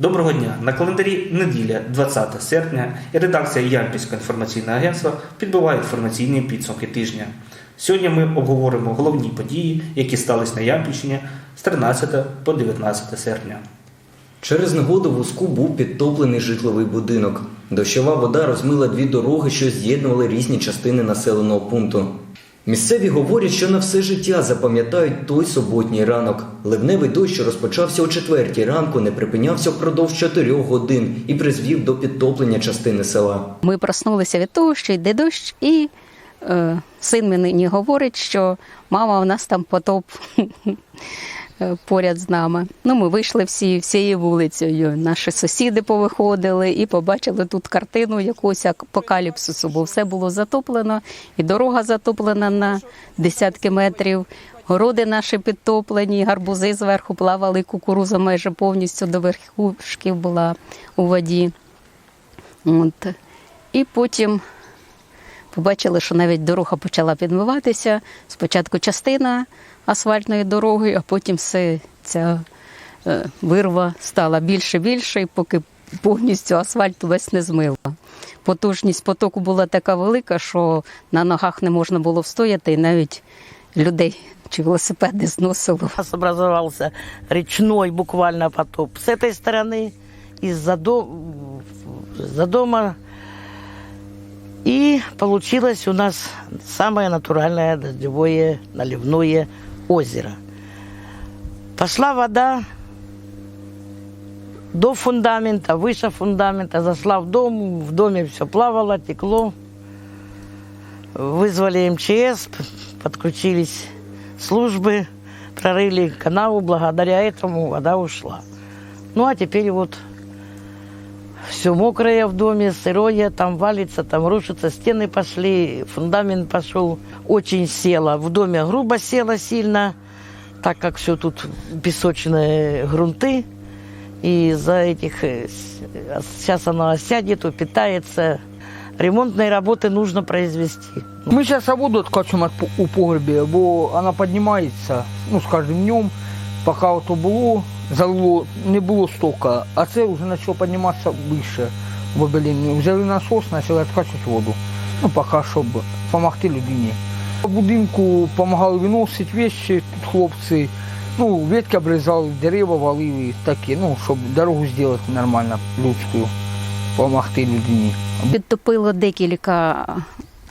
Доброго дня! На календарі неділя, 20 серпня, редакція Ямпільського інформаційного агентства підбиває інформаційні підсумки тижня. Сьогодні ми обговоримо головні події, які стались на Ямпільщині з 13 по 19 серпня. Через негоду в Уску був підтоплений житловий будинок. Дощова вода розмила дві дороги, що з'єднували різні частини населеного пункту. Місцеві говорять, що на все життя запам'ятають той суботній ранок. Ливневий дощ, що розпочався о четвертій ранку, не припинявся впродовж чотирьох годин і призвів до підтоплення частини села. Ми проснулися від того, що йде дощ, і е, син мені говорить, що мама, у нас там потоп поряд з нами. Ну, ми вийшли всі всією вулицею. Наші сусіди повиходили і побачили тут картину якогось апокаліпсису, бо все було затоплено, і дорога затоплена на десятки метрів. Городи наші підтоплені, гарбузи зверху плавали, кукуруза майже повністю до верхушків була у воді. От. І потім побачили, що навіть дорога почала підмиватися. Спочатку частина асфальтної дороги, а потім все ця е, вирва стала більше більше, поки повністю асфальт весь не змило. Потужність потоку була така велика, що на ногах не можна було встояти, і навіть людей чи велосипеди зносило. У нас образовался речной буквально потоп. С этой стороны, из-за до... И получилось у нас самое натуральное дождевое наливное озеро. Пошла вода до фундамента, выше фундамента, зашла в дом, в доме все плавало, текло. Вызвали МЧС, подключились службы, прорыли канаву, благодаря этому вода ушла. Ну а теперь вот все мокрое в доме, сырое, там валится, там рушится, стены пошли, фундамент пошел. Очень село, в доме грубо село сильно, так как все тут песочные грунты. И из-за этих, э, сейчас оно осядет, упитается. Ремонтные работы нужно произвести. Мы сейчас воду откачиваем от, у погребе, бо она поднимается, ну, с каждым днем, пока ото було, залило, не було стока, а це вже почало підніматися більше в обеліні. Взяли насос, почали відкачувати воду. Ну, поки, щоб допомогти людині. По будинку допомагали виносити тут хлопці. Ну, ветки обрізали, дерева валили, такі, ну, щоб дорогу зробити нормально, людську, допомогти людині. Підтопило декілька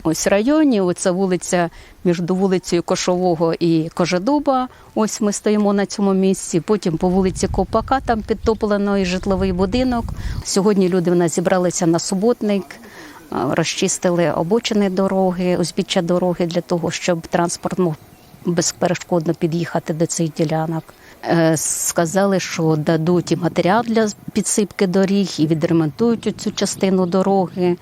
ось районів. Оце вулиця між вулицею Кошового і Кожедуба. Ось ми стоїмо на цьому місці. Потім по вулиці Копака там підтоплено житловий будинок. Сьогодні люди в нас зібралися на суботник. е, Розчистили обочини дороги, узбіччя дороги для того, щоб транспорт мог безперешкодно під'їхати до цих ділянок. Е, Сказали, що дадуть і матеріал для підсипки доріг, і відремонтують цю частину дороги.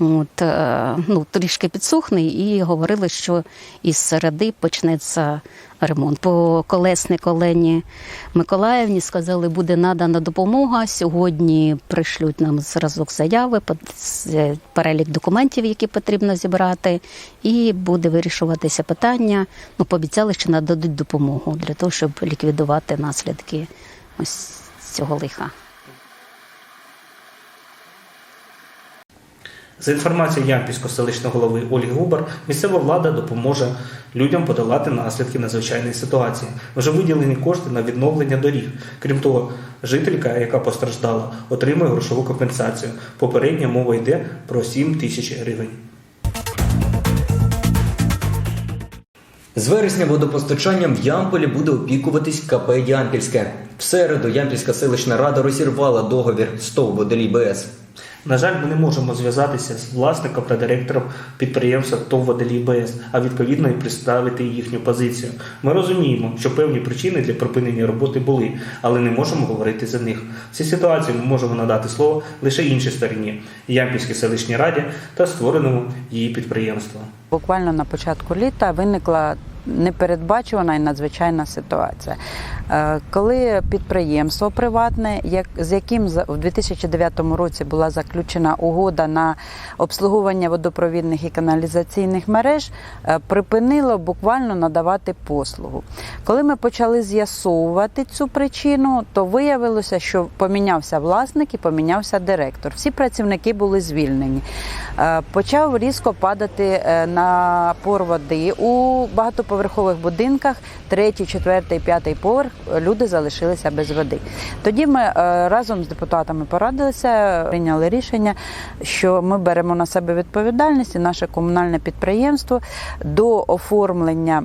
От, е, ну, трішки підсохне, і говорили, що із середи почнеться ремонт. По колесник Олені Миколаївні сказали, буде надана допомога. Сьогодні пришлють нам зразок заяви, под- перелік документів, які потрібно зібрати, і буде вирішуватися питання. Ну, пообіцяли, що нададуть допомогу для того, щоб ліквідувати наслідки ось цього лиха. За інформацією Ямпільського селищного голови Ольги Губар, місцева влада допоможе людям подолати наслідки надзвичайної ситуації. Вже виділені кошти на відновлення доріг. Крім того, жителька, яка постраждала, отримує грошову компенсацію. Попередня мова йде про 7 тисяч гривень. З вересня водопостачанням в Ямполі буде опікуватись КП Ямпільське. В середу Ямпільська селищна рада розірвала договір з ТОВ «Водолій БС». На жаль, ми не можемо зв'язатися з власником та директором підприємства ТОВ «Водолій БС», а відповідно і представити їхню позицію. Ми розуміємо, що певні причини для припинення роботи були, але не можемо говорити за них. В ситуації ми можемо надати слово лише іншій стороні Ямпільській селищній раді та створеному її підприємству. Буквально на початку літа виникла непередбачувана і надзвичайна ситуація. Е, Коли підприємство приватне, з яким в 2009 році була заключена угода на обслуговування водопровідних і каналізаційних мереж, е, припинило буквально надавати послугу. Коли ми почали з'ясовувати цю причину, то виявилося, що помінявся власник і помінявся директор. Всі працівники були звільнені. Е, Почав різко падати напор води у багатоповерхових будинках, третій, четвертий, п'ятий поверх. е, Люди залишилися без води. Тоді ми е, разом з депутатами порадилися, прийняли рішення, що ми беремо на себе відповідальність і наше комунальне підприємство до оформлення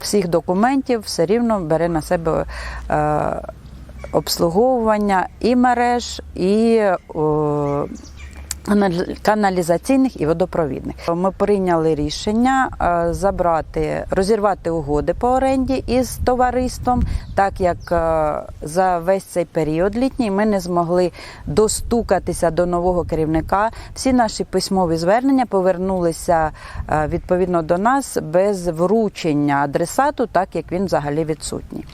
всіх документів все рівно бере на себе. е, Обслуговування і мереж, і о, каналь- каналізаційних і водопровідних. Ми прийняли рішення е, забрати, розірвати угоди по оренді із товариством, так як е, за весь цей період літній ми не змогли достукатися до нового керівника. Всі наші письмові звернення повернулися е, відповідно до нас без вручення адресату, так як він взагалі відсутній.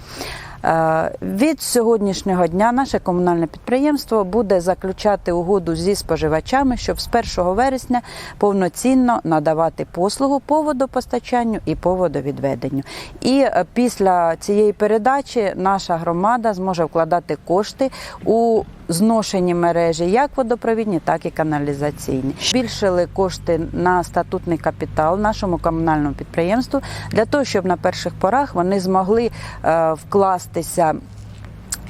Е, Від сьогоднішнього дня наше комунальне підприємство буде заключати угоду зі споживачами, щоб з 1 вересня повноцінно надавати послугу по водопостачанню і по водовідведенню. І е, після цієї передачі наша громада зможе вкладати кошти у зношені мережі, як водопровідні, так і каналізаційні. Збільшили кошти на статутний капітал нашому комунальному підприємству для того, щоб на перших порах вони змогли е, вкластися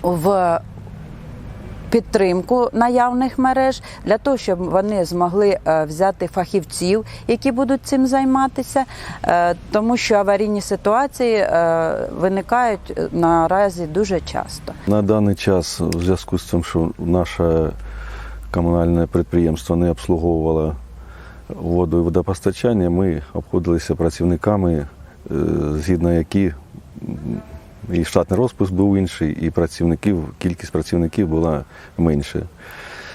в підтримку наявних мереж для того, щоб вони змогли е, взяти фахівців, які будуть цим займатися, е, тому що аварійні ситуації е, виникають наразі дуже часто. На даний час, у зв'язку з тим, що наше комунальне підприємство не обслуговувало воду і водопостачання, ми обходилися працівниками, згідно які і штатний розпис був інший, і працівників, кількість працівників була менше.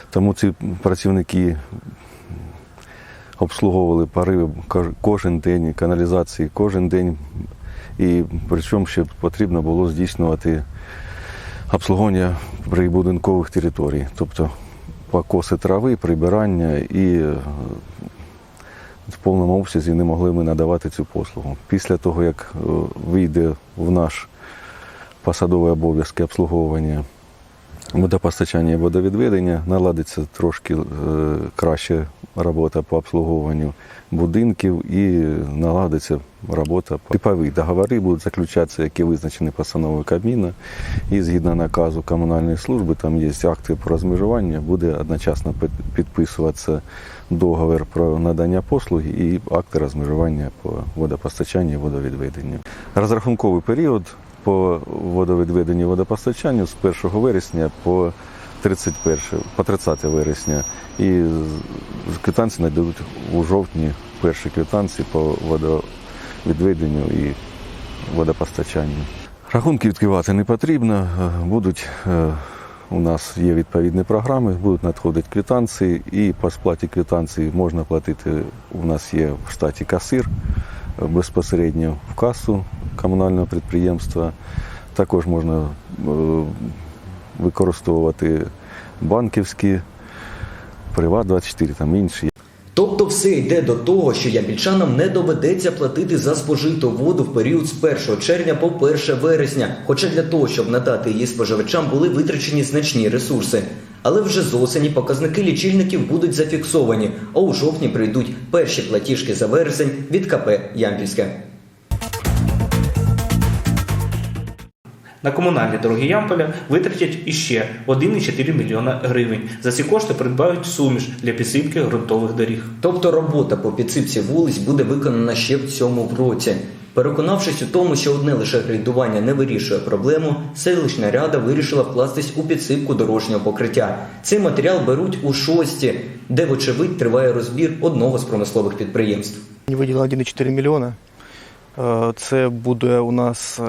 Тому ці працівники обслуговували пориви кожен день, каналізації кожен день. І причому ще потрібно було здійснювати обслуговування прибудинкових територій, тобто покоси трави, прибирання і е, в повному обсязі не могли ми надавати цю послугу. Після того, як е, вийде в наш посадовий обов'язки обслуговування водопостачання і водовідведення, наладиться трошки е, краще робота по обслуговуванню будинків і наладиться робота. Типові договори будуть заключатися, які визначені постановою Кабміна. І згідно наказу комунальної служби, там є акти про розмежування, буде одночасно підписуватися договір про надання послуги і акти розмежування по водопостачанню і водовідведенню. Розрахунковий період по водовідведенню водопостачанню з 1 вересня по 31, по 30 вересня. І з- квитанції нададуть у жовтні перші квитанції по водовідведенню і водопостачанню. Рахунки відкривати не потрібно. е, Будуть е, у нас є відповідні програми, будуть надходити квитанції, і по сплаті квитанції можна платити. У нас є в штаті касир безпосередньо в касу комунального підприємства. Також можна е, використовувати банківські, Приват 24 там інші. Тобто все йде до того, що ямпільчанам не доведеться платити за спожиту воду в період з 1 червня по 1 вересня. Хоча для того, щоб надати її споживачам, були витрачені значні ресурси. Але вже з осені показники лічильників будуть зафіксовані, а у жовтні прийдуть перші платіжки за вересень від КП Ямпільське. На комунальні дороги Ямполя витратять іще 1,4 мільйона гривень. За ці кошти придбають суміш для підсипки ґрунтових доріг. Тобто робота по підсипці вулиць буде виконана ще в цьому році. Переконавшись у тому, що одне лише грейдування не вирішує проблему, селищна рада вирішила вкластись у підсипку дорожнього покриття. Цей матеріал беруть у шості, де, вочевидь, триває розбір одного з промислових підприємств. Не выделено 1,4 миллиона. Е, Це буде у нас е,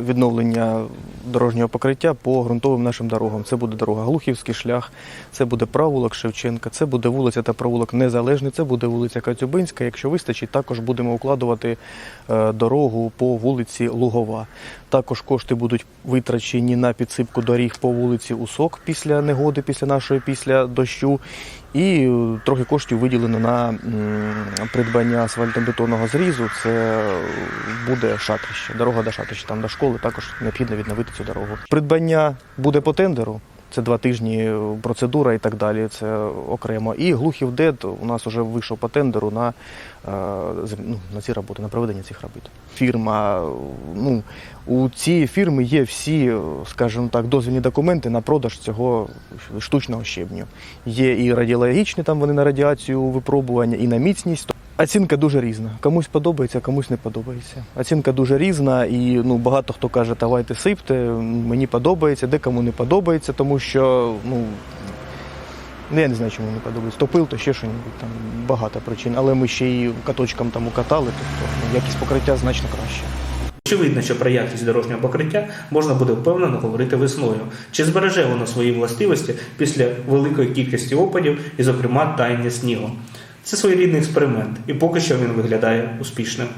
відновлення дорожнього покриття по ґрунтовим нашим дорогам. Це буде дорога Глухівський шлях, це буде провулок Шевченка, це буде вулиця та провулок Незалежний, це буде вулиця Кацюбинська. Якщо вистачить, також будемо укладувати е, дорогу по вулиці Лугова. Також кошти будуть витрачені на підсипку доріг по вулиці Усок після негоди, після нашої після дощу. І е, трохи коштів виділено на придбання асфальтобетонного зрізу. Це буде шатрище, дорога до шатрища, там до школи також необхідно відновити цю дорогу. Придбання буде по тендеру. Це два тижні процедура і так далі. Це окремо. І глухів дед у нас вже вийшов по тендеру на, е, ну, на ці роботи, на проведення цих робіт. Фірма, ну у цієї фірми є всі, скажімо так, дозвільні документи на продаж цього штучного щебню. Є і радіологічні, там вони на радіацію випробування, і на міцність. Оцінка дуже різна. Комусь подобається, комусь не подобається. Оцінка дуже різна, і ну багато хто каже, давайте сипте. Мені подобається, де кому не подобається, тому що ну. Ну, я не знаю, чому не подобається. То пил, то ще щось, там багато причин. Але ми ще й каточком там укатали, тобто ну, якість покриття значно краще. Очевидно, що про якість дорожнього покриття можна буде впевнено говорити весною. Чи збереже воно свої властивості після великої кількості опадів і, зокрема, таяння снігу? Це своєрідний експеримент, і поки що він виглядає успішним.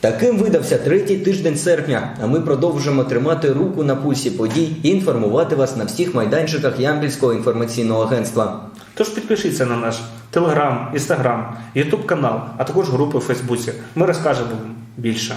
Таким видався третій тиждень серпня, а ми продовжуємо тримати руку на пульсі подій і інформувати вас на всіх майданчиках Ямпільського інформаційного агентства. Тож підпишіться на наш телеграм, інстаграм, ютуб канал, а також групи в Фейсбуці. Ми розкажемо вам більше.